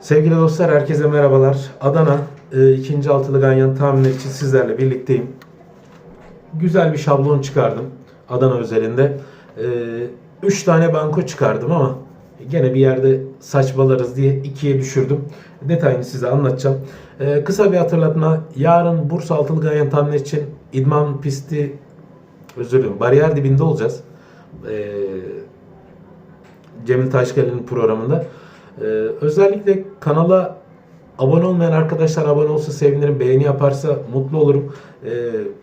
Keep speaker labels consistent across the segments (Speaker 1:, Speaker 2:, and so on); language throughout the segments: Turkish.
Speaker 1: Sevgili dostlar herkese merhabalar. Adana e, ikinci altılı ganyan tahminler için sizlerle birlikteyim. Güzel bir şablon çıkardım Adana özelinde. 3 tane banko çıkardım ama gene bir yerde saçmalarız diye ikiye düşürdüm. Detayını size anlatacağım. E, kısa bir hatırlatma. Yarın Bursa altılı ganyan tahminler için idman pisti özür dilerim bariyer dibinde olacağız. E, Cemil Taşkeli'nin programında. Ee, özellikle kanala abone olmayan arkadaşlar abone olsa sevinirim. Beğeni yaparsa mutlu olurum. Ee,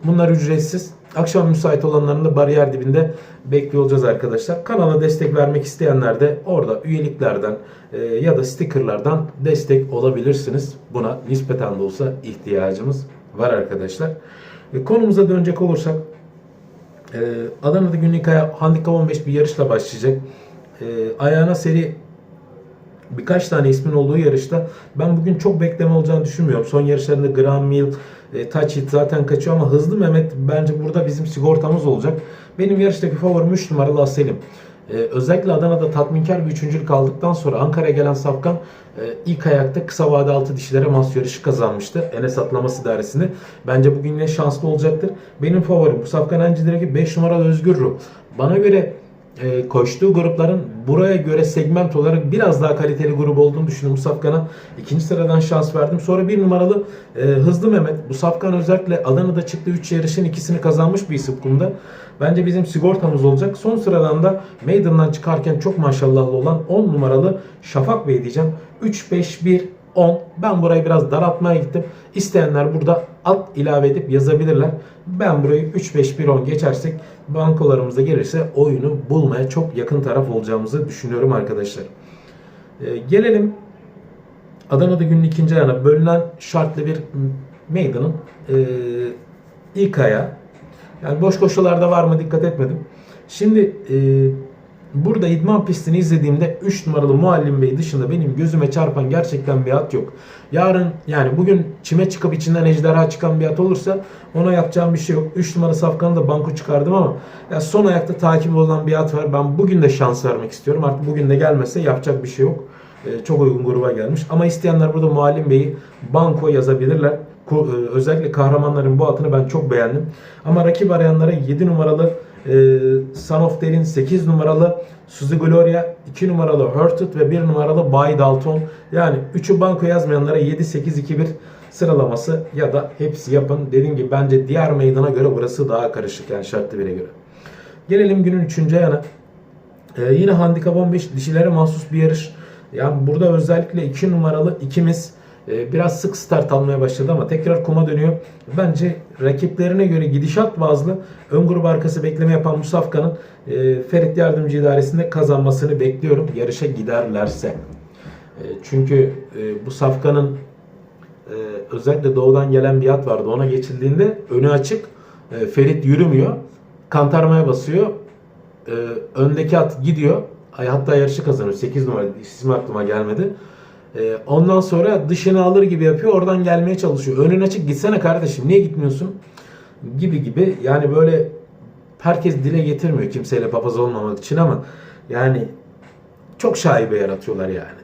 Speaker 1: bunlar ücretsiz. Akşam müsait olanların da bariyer dibinde bekliyor olacağız arkadaşlar. Kanala destek vermek isteyenler de orada üyeliklerden e, ya da stickerlardan destek olabilirsiniz. Buna nispeten de olsa ihtiyacımız var arkadaşlar. E, konumuza dönecek olursak ee, Adana'da günlük handikap 15 bir yarışla başlayacak. Ee, ayağına seri birkaç tane ismin olduğu yarışta ben bugün çok bekleme olacağını düşünmüyorum. Son yarışlarında Graham Mill, e, Touchit zaten kaçıyor ama Hızlı Mehmet bence burada bizim sigortamız olacak. Benim yarıştaki favorim 3 numaralı Aselim. Ee, özellikle Adana'da tatminkar bir üçüncülük aldıktan sonra Ankara'ya gelen Safkan e, ilk ayakta kısa vade altı dişilere mas yarışı kazanmıştı. Enes Atlaması idaresinde. Bence bugün yine şanslı olacaktır. Benim favorim bu Safkan Encidir'deki 5 numaralı Özgür Ruh. Bana göre e, koştuğu grupların buraya göre segment olarak biraz daha kaliteli grup olduğunu düşünüyorum. Bu Safkan'a ikinci sıradan şans verdim. Sonra bir numaralı e, Hızlı Mehmet. Bu Safkan özellikle Adana'da çıktığı 3 yarışın ikisini kazanmış bir isim kumda. Bence bizim sigortamız olacak. Son sıradan da Maiden'dan çıkarken çok maşallahlı olan 10 numaralı Şafak Bey diyeceğim. 3, 5, 1, 10. Ben burayı biraz daraltmaya gittim. İsteyenler burada alt ilave edip yazabilirler. Ben burayı 3, 5, 1, 10 geçersek bankolarımıza gelirse oyunu bulmaya çok yakın taraf olacağımızı düşünüyorum arkadaşlar. Ee, gelelim Adana'da günün ikinci ayağına bölünen şartlı bir meydanın e, ilk ayağı. Yani boş koşularda var mı dikkat etmedim. Şimdi e, burada idman pistini izlediğimde 3 numaralı Muallim Bey dışında benim gözüme çarpan gerçekten bir at yok. Yarın yani bugün çime çıkıp içinden ejderha çıkan bir at olursa ona yapacağım bir şey yok. 3 numara Safkan'ı da banko çıkardım ama ya son ayakta takip olan bir at var. Ben bugün de şans vermek istiyorum. Artık bugün de gelmese yapacak bir şey yok. Ee, çok uygun gruba gelmiş. Ama isteyenler burada Muallim Bey'i banko yazabilirler. E, Özellikle kahramanların bu atını ben çok beğendim. Ama rakip arayanlara 7 numaralı e, Son of Derin, 8 numaralı Suzy Gloria, 2 numaralı Hurted ve 1 numaralı Bay Dalton. Yani 3'ü banko yazmayanlara 7-8-2-1 sıralaması ya da hepsi yapın. Dediğim gibi bence diğer meydana göre burası daha karışık yani şartlı bire göre. Gelelim günün 3. ayağına. Ee, yine handikap 15 dişilere mahsus bir yarış. Yani burada özellikle 2 numaralı ikimiz biraz sık start almaya başladı ama tekrar kuma dönüyor. Bence rakiplerine göre gidişat bazlı ön grup arkası bekleme yapan Musafka'nın e, Ferit Yardımcı İdaresi'nde kazanmasını bekliyorum. Yarışa giderlerse. E, çünkü bu Safkan'ın e, özellikle doğudan gelen bir at vardı. Ona geçildiğinde önü açık. Ferit yürümüyor. Kantarmaya basıyor. Öndeki at gidiyor. Hatta yarışı kazanıyor. 8 numara ismi aklıma gelmedi. E, ondan sonra dışını alır gibi yapıyor. Oradan gelmeye çalışıyor. Önün açık gitsene kardeşim. Niye gitmiyorsun? Gibi gibi. Yani böyle herkes dile getirmiyor kimseyle papaz olmamak için ama yani çok şaibe yaratıyorlar yani.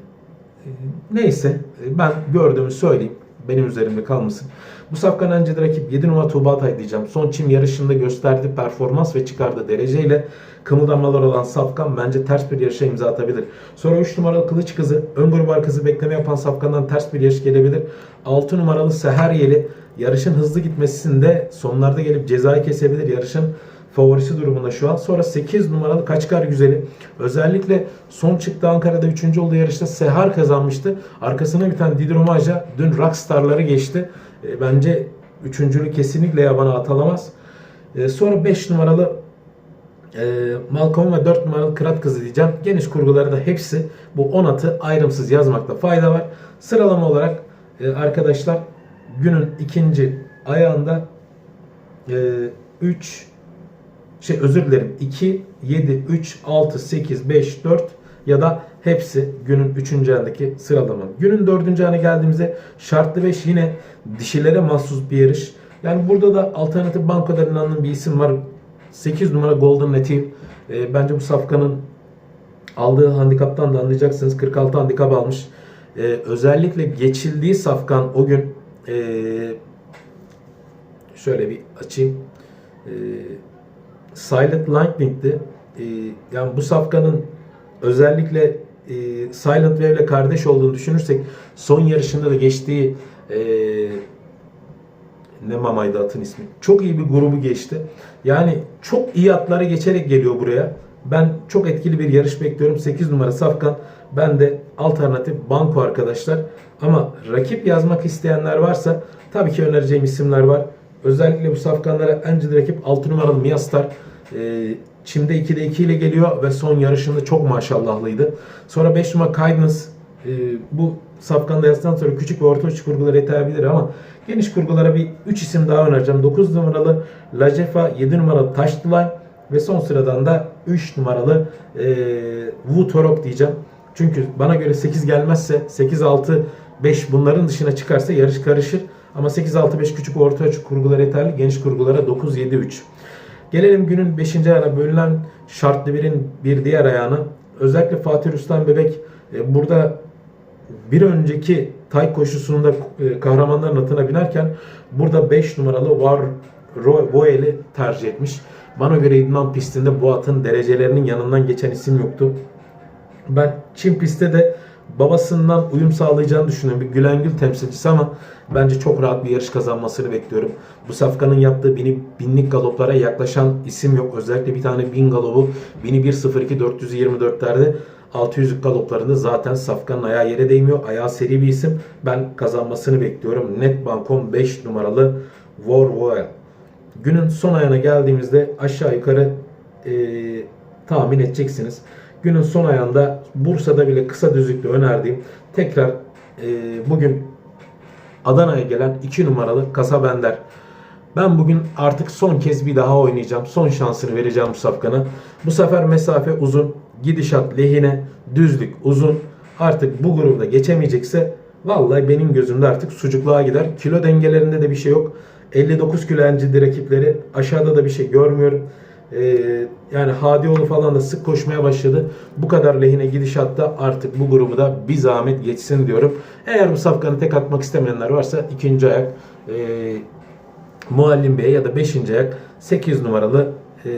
Speaker 1: E, Neyse ben gördüğümü söyleyeyim. Benim üzerimde kalmasın. Bu safkan önce rakip 7 numara Tuğba Atay diyeceğim. Son çim yarışında gösterdiği performans ve çıkardığı dereceyle kımıldamalar olan Safkan bence ters bir yarışa imza atabilir. Sonra 3 numaralı Kılıç Kızı, ön grup arkası bekleme yapan Safkan'dan ters bir yarış gelebilir. 6 numaralı Seher Yeli yarışın hızlı gitmesinde sonlarda gelip cezayı kesebilir. Yarışın favorisi durumunda şu an. Sonra 8 numaralı Kaçkar Güzeli. Özellikle son çıktı Ankara'da 3. olduğu yarışta Sehar kazanmıştı. Arkasına bir tane Didromaja dün Rockstar'ları geçti. E, bence üçüncülü kesinlikle yabana atılamaz. E, sonra 5 numaralı e, Malcolm ve 4 numaralı Kırat Kızı diyeceğim. Geniş kurguları da hepsi bu 10 atı ayrımsız yazmakta fayda var. Sıralama olarak e, arkadaşlar günün ikinci ayağında e, 3 şey özür dilerim 2, 7, 3, 6, 8, 5, 4 ya da hepsi günün 3. ayındaki sıralama. Günün 4. ayına geldiğimizde şartlı 5 yine dişilere mahsus bir yarış. Yani burada da alternatif bankoda inanılan bir isim var. 8 numara Golden Native. E, bence bu safkanın aldığı handikaptan da anlayacaksınız. 46 handikap almış. e, özellikle geçildiği safkan o gün e, şöyle bir açayım. E, Silent Lightning'di. E, yani bu safkanın özellikle e, Silent Wave ile kardeş olduğunu düşünürsek son yarışında da geçtiği e, ne mamaydı atın ismi. Çok iyi bir grubu geçti. Yani çok iyi atları geçerek geliyor buraya. Ben çok etkili bir yarış bekliyorum. 8 numara Safkan. Ben de alternatif Banko arkadaşlar. Ama rakip yazmak isteyenler varsa tabii ki önereceğim isimler var. Özellikle bu safkanlara en ciddi rakip 6 numaralı Miastar. Ee, Çim'de 2'de 2 ile geliyor ve son yarışında çok maşallahlıydı. Sonra 5 numara Kindness. Ee, bu safkanda yazdıktan sonra küçük ve orta uç kurgulara hitap edilir ama geniş kurgulara bir 3 isim daha önereceğim. 9 numaralı Lajefa, 7 numaralı Taşlıay ve son sıradan da 3 numaralı e, Wu Torok diyeceğim. Çünkü bana göre 8 gelmezse 8 6 5 bunların dışına çıkarsa yarış karışır. Ama 8 6 5 küçük orta ölçü kurgulara yeterli. Geniş kurgulara 9 7 3. Gelelim günün 5. ayağına bölünen şartlı birin bir diğer ayağına. Özellikle Fatih Rüstem Bebek e, burada bir önceki tay koşusunda e, kahramanların atına binerken burada 5 numaralı Var Ro- Voel'i tercih etmiş. Bana göre idman pistinde bu atın derecelerinin yanından geçen isim yoktu. Ben Çin pistte de babasından uyum sağlayacağını düşünüyorum. Bir Gülengül temsilcisi ama bence çok rahat bir yarış kazanmasını bekliyorum. Bu safkanın yaptığı bini, binlik galoplara yaklaşan isim yok. Özellikle bir tane bin galopu 1001.02 424'lerde 600'lük galoplarında zaten Safkan'ın ayağı yere değmiyor. Ayağı seri bir isim. Ben kazanmasını bekliyorum. Net Bankom 5 numaralı War Royal. Günün son ayağına geldiğimizde aşağı yukarı e, tahmin edeceksiniz. Günün son ayağında Bursa'da bile kısa düzlükte önerdiğim tekrar e, bugün Adana'ya gelen 2 numaralı Kasa Bender. Ben bugün artık son kez bir daha oynayacağım. Son şansını vereceğim bu safkana. Bu sefer mesafe uzun. Gidişat lehine. Düzlük uzun. Artık bu grupta geçemeyecekse vallahi benim gözümde artık sucukluğa gider. Kilo dengelerinde de bir şey yok. 59 kilo rakipleri. Aşağıda da bir şey görmüyorum. Ee, yani Hadioğlu falan da sık koşmaya başladı. Bu kadar lehine gidişatta artık bu grubu da bir zahmet geçsin diyorum. Eğer bu safkanı tek atmak istemeyenler varsa ikinci ayak e, Muallim Bey ya da 5. ayak 8 numaralı e,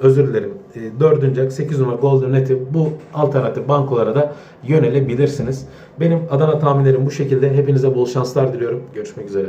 Speaker 1: özür dilerim e, 4. ayak 8 numara Golden Net'i bu alternatif bankolara da yönelebilirsiniz. Benim Adana tahminlerim bu şekilde. Hepinize bol şanslar diliyorum. Görüşmek üzere.